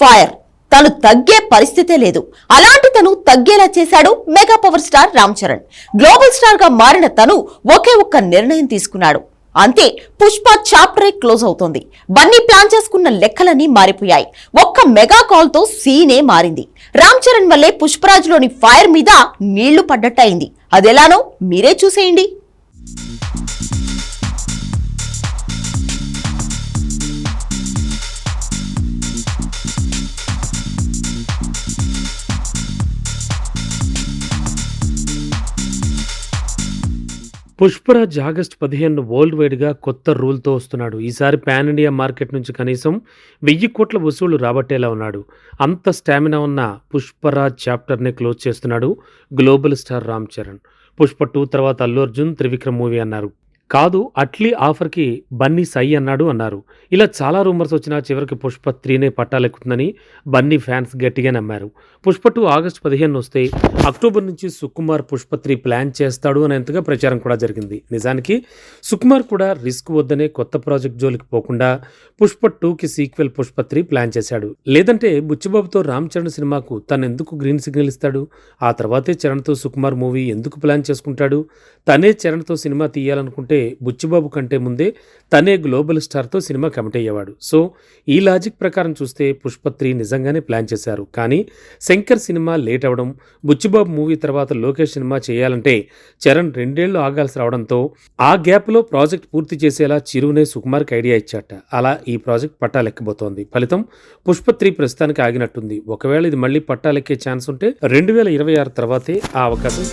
Fire. తను తగ్గే పరిస్థితే లేదు. అలాంటి తను తగ్గేలా చేశాడు mega power star Ram Charan. Global స్టార్గా మారిన తను ఒకే ఒక్క నిర్ణయం తీసుకున్నాడు. అంతే పుష్ప చాప్టరే క్లోజ్ అవుతోంది. బన్నీ ప్లాన్ చేసుకున్న లెక్కలన్నీ మారిపోయాయి. ఒక్క మెగా కాల్తో సీనే మారింది. రామ్ చరణ్ వల్లే పుష్పరాజ్లోని ఫైర్ మీద నీళ్ళు పడ్డట్టయింది. అదెలానో మీరే చూసేయండి. పుష్పరాజ్ ఆగస్ట్ పదిహేను వరల్డ్ వైడ్గా కొత్త రూల్తో వస్తున్నాడు. ఈసారి పాన్ ఇండియా మార్కెట్ నుంచి కనీసం వెయ్యి కోట్ల వసూళ్ళు రాబట్టేలా ఉన్నాడు. అంత స్టామినా ఉన్న పుష్పరాజ్ చాప్టర్ని క్లోజ్ చేస్తున్నాడు global star Ram Charan. Pushpa two తర్వాత అల్లు అర్జున్ త్రివిక్రమ్ మూవీ అన్నారు. కాదు అట్లీ ఆఫర్కి బన్నీ సై అన్నాడు అన్నారు. ఇలా చాలా రూమర్స్ వచ్చినా చివరికి పుష్ప త్రీనే పట్టాలెక్కుతుందని బన్నీ ఫ్యాన్స్ గట్టిగా నమ్మారు. పుష్ప టూ ఆగస్ట్ పదిహేను వస్తే అక్టోబర్ నుంచి సుకుమార్ పుష్ప త్రీ ప్లాన్ చేస్తాడు అనేంతగా ప్రచారం కూడా జరిగింది. నిజానికి సుకుమార్ కూడా రిస్క్ వద్దనే కొత్త ప్రాజెక్ట్ జోలికి పోకుండా పుష్ప టూకి సీక్వెల్ పుష్ప త్రీ ప్లాన్ చేశాడు. లేదంటే బుచ్చిబాబుతో రామ్ చరణ్ సినిమాకు తను ఎందుకు గ్రీన్ సిగ్నల్ ఇస్తాడు? ఆ తర్వాతే చరణ్తో సుకుమార్ మూవీ ఎందుకు ప్లాన్ చేసుకుంటాడు? తనే చరణ్తో సినిమా తీయాలనుకుంటే బుచ్చిబాబు కంటే ముందే తనే గ్లోబల్ స్టార్తో సినిమా కమిట్ అయ్యేవాడు సో ఈ లాజిక్ ప్రకారం చూస్తే పుష్ప త్రీ నిజంగానే ప్లాన్ చేశారు. కానీ శంకర్ సినిమా లేట్ అవడం బుచ్చిబాబు మూవీ తర్వాత లోకేష్ సినిమా చేయాలంటే చరణ్ రెండేళ్ళు ఆగాల్సి రావడంతో ఆ గ్యాప్లో ప్రాజెక్ట్ పూర్తి చేసేలా చిరునే సుకుమార్కి ఐడియా ఇచ్చాట. అలా ఈ ప్రాజెక్ట్ పట్టాలెక్కబోతోంది ఫలితం పుష్ప త్రీ ప్రస్తుతానికి ఆగినట్టుంది. ఒకవేళ ఇది మళ్ళీ పట్టాలెక్కే ఛాన్స్ ఉంటే రెండు వేల ఇరవై ఆరు తర్వాతే ఆ అవకాశం